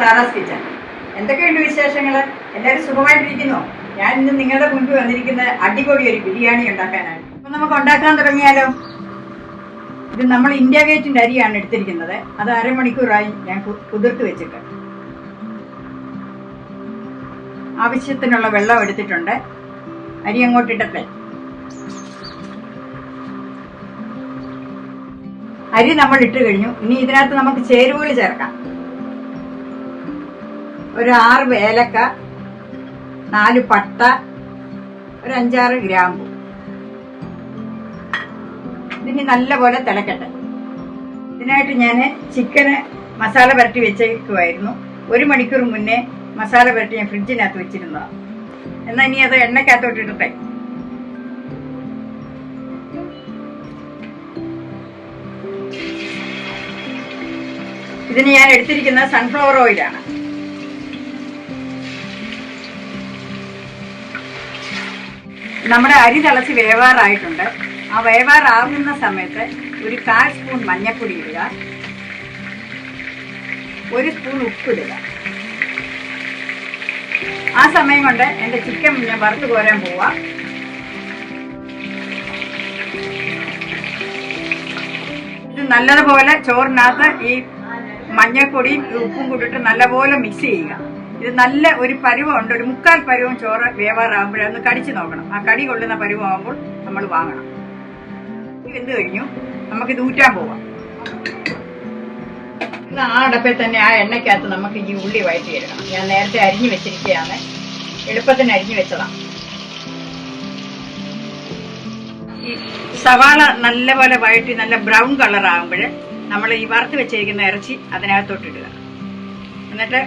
Sara's kitchen എന്തൊക്കെയുണ്ട് വിശേഷങ്ങൾ എല്ലാവരും സുഖമായിട്ടിരിക്കുന്നോ? ഞാൻ ഇന്ന് നിങ്ങളുടെ മുൻപിൽ വന്നിരിക്കുന്ന അടിപൊളി ഒരു ബിരിയാണി ഉണ്ടാക്കാനാണ്. അപ്പൊ നമുക്ക് ഉണ്ടാക്കാൻ തുടങ്ങിയാലോ? ഇത് നമ്മൾ ഇന്ത്യ ഗേറ്റിന്റെ അരിയാണ് എടുത്തിരിക്കുന്നത്. അത് അരമണിക്കൂറായി ഞാൻ കുതിർത്ത് വെച്ചിട്ട്. ആവശ്യത്തിനുള്ള വെള്ളം എടുത്തിട്ടുണ്ട്. അരി അങ്ങോട്ടിട്ടട്ടെ അരി നമ്മൾ ഇട്ട് കഴിഞ്ഞു. ഇനി ഇതിനകത്ത് നമുക്ക് ചേരുവകൾ ചേർക്കാം. ഒരു ആറ് ഏലക്ക നാല് പട്ട ഒരു അഞ്ചാറ് ഗ്രാമ്പു. ഇതിന് നല്ലപോലെ തിളക്കട്ടെ. ഇതിനായിട്ട് ഞാൻ ചിക്കന് മസാല പുരട്ടി വെച്ചേക്കുമായിരുന്നു ഒരു മണിക്കൂർ മുന്നേ മസാല പുരട്ടി ഞാൻ ഫ്രിഡ്ജിനകത്ത് വെച്ചിരുന്നതാണ് എന്നാൽ ഇനി അത് എണ്ണക്കകത്തോട്ട് ഇടട്ടെ. ഇതിന് ഞാൻ എടുത്തിരിക്കുന്നത് സൺഫ്ലവർ ഓയിലാണ് നമ്മുടെ അരി തിളച്ച് വേവാറായിട്ടുണ്ട്. ആ വേവാറാകുന്ന സമയത്ത് ഒരു കാൽ സ്പൂൺ മഞ്ഞൾപ്പൊടി ഇടുക. ഒരു സ്പൂൺ ഉപ്പിടുക. ആ സമയം കൊണ്ട് എന്റെ ചിക്കൻ ഞാൻ വറുത്ത് കോരാൻ പോവാ. ഇത് നല്ലതുപോലെ ചോറിനകത്ത് ഈ മഞ്ഞൾപ്പൊടിയും ഉപ്പും കൂട്ടിട്ട് നല്ലപോലെ മിക്സ് ചെയ്യുക. ഇത് നല്ല ഒരു പരുവമുണ്ട്. ഒരു മുക്കാൽ പരുവം ചോറ് വേവാറാകുമ്പോഴേ ഒന്ന് കടിച്ചു നോക്കണം. ആ കടി കൊള്ളുന്ന പരുവമാകുമ്പോൾ നമ്മൾ വാങ്ങണം. എന്ത് കഴിഞ്ഞു. നമുക്കിത് ഊറ്റാൻ പോവാം. ആ അടപ്പിൽ തന്നെ ആ എണ്ണയ്ക്കകത്ത് നമുക്ക് ഈ ഉള്ളി വഴറ്റിയെടുക്കണം ഞാൻ നേരത്തെ അരിഞ്ഞു വെച്ചിരിക്കുകയാണ്. എളുപ്പത്തിന് അരിഞ്ഞു വെച്ചതാണ് ഈ സവാള നല്ലപോലെ വഴറ്റി നല്ല ബ്രൗൺ കളർ ആകുമ്പോൾ നമ്മൾ ഈ വറുത്ത് വെച്ചിരിക്കുന്ന ഇറച്ചി അതിനകത്തോട്ടിടുക എന്നിട്ട്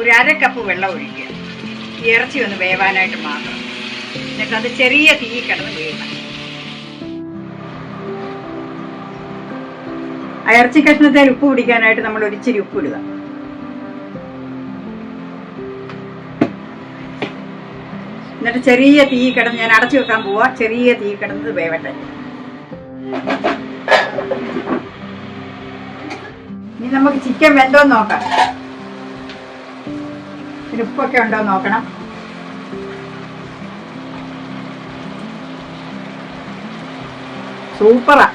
ഒരു അര കപ്പ് വെള്ളം ഒഴിക്കുക. ഇറച്ചി ഒന്ന് വേവാനായിട്ട് മാത്രം. എന്നിട്ട് അത് ചെറിയ തീ കിടന്ന് വേവണം. ഇറച്ചി കഷ്ണത്തിൽ ഉപ്പ് പിടിക്കാനായിട്ട് നമ്മൾ ഒരിച്ചിരി ഉപ്പ് ഇടുക. എന്നിട്ട് ചെറിയ തീ കിടന്ന് ഞാൻ അടച്ചു വെക്കാൻ പോവാ. ചെറിയ തീ കിടന്നത് വേവട്ടെ. ഇനി നമുക്ക് ചിക്കൻ വെന്തോന്ന് നോക്കാം. ഇതിന് ഉണ്ടോ നോക്കണം. സൂപ്പറാ.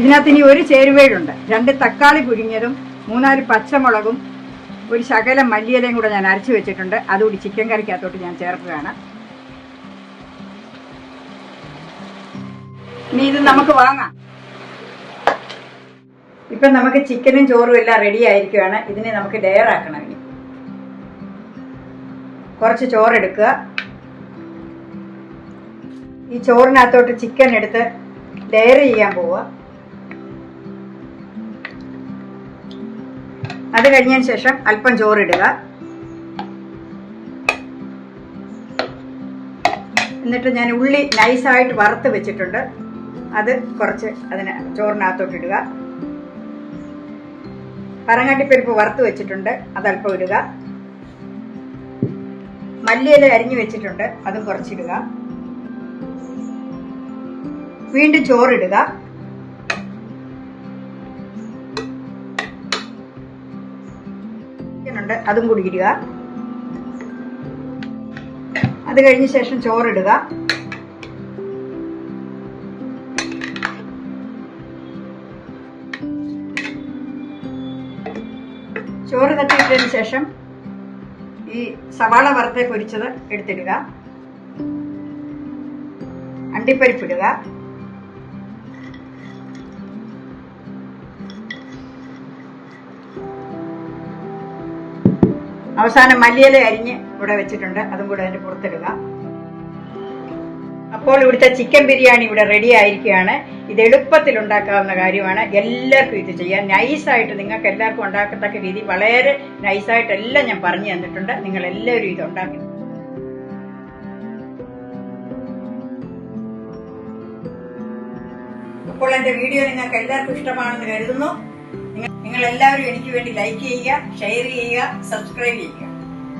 ഇതിനകത്ത് ഇനി ഒരു ചേരുവേഴുണ്ട് രണ്ട് തക്കാളി പുഴുങ്ങിയതും മൂന്നാൽ പച്ചമുളകും ഒരു ശകലം മല്ലിയിലയും കൂടെ ഞാൻ അരച്ചു വെച്ചിട്ടുണ്ട്. അതുകൂടി ചിക്കൻ കറിക്കകത്തോട്ട് ഞാൻ ചേർക്കുകയാണ്. ഇനി ഇത് നമുക്ക് വാങ്ങാം. ഇപ്പം നമുക്ക് ചിക്കനും ചോറും എല്ലാം റെഡി ആയിരിക്കുകയാണ്. ഇതിനെ നമുക്ക് ലെയർ ആക്കണം ഇനി. കുറച്ച് ചോറെടുക്കുക. ഈ ചോറിനകത്തോട്ട് ചിക്കൻ എടുത്ത് ലെയർ ചെയ്യാൻ പോവുക. അത് കഴിഞ്ഞതിന് ശേഷം അല്പം ചോറിടുക. എന്നിട്ട് ഞാൻ ഉള്ളി നൈസായിട്ട് വറുത്ത് വെച്ചിട്ടുണ്ട്. അത് കുറച്ച് അതിന് ചോറിനകത്തോട്ട് ഇടുക. പറങ്ങാട്ടിപ്പരിപ്പ് വറുത്ത് വെച്ചിട്ടുണ്ട്. അതല്പം ഇടുക. മല്ലിയില അരിഞ്ഞു വെച്ചിട്ടുണ്ട്. അതും കുറച്ചിടുക. വീണ്ടും ചോറിടുക. അതും കൂടി ഇടുക. അത് കഴിഞ്ഞ ശേഷം ചോറിടുക. ചോറ് തട്ടിയിട്ടതിന് ശേഷം ഈ സവാള വറുത്ത് പൊരിച്ചത് എടുത്തിടുക. അണ്ടിപ്പരിപ്പിടുക അവസാനം മല്ലിയില അരിഞ്ഞ് ഇവിടെ വെച്ചിട്ടുണ്ട്. അതും കൂടെ അതിന്റെ പുറത്തിടുക. അപ്പോൾ ഇവിടുത്തെ ചിക്കൻ ബിരിയാണി ഇവിടെ റെഡി ആയിരിക്കുകയാണ്. ഇത് എളുപ്പത്തിൽ ഉണ്ടാക്കാവുന്ന കാര്യമാണ്. എല്ലാവർക്കും ഇത് ചെയ്യാം. നൈസായിട്ട് നിങ്ങൾക്ക് എല്ലാവർക്കും ഉണ്ടാക്കത്തക്ക രീതി വളരെ നൈസായിട്ട് എല്ലാം ഞാൻ പറഞ്ഞു തന്നിട്ടുണ്ട്. നിങ്ങൾ എല്ലാവരും ഇത് ഉണ്ടാക്കി അപ്പോൾ എന്റെ വീഡിയോ നിങ്ങൾക്ക് എല്ലാവർക്കും ഇഷ്ടമാണെന്ന് കരുതുന്നു. നിങ്ങൾ എല്ലാവരും എനിക്ക് വേണ്ടി ലൈക്ക് ചെയ്യുക ഷെയർ ചെയ്യുക സബ്സ്ക്രൈബ് ചെയ്യുക.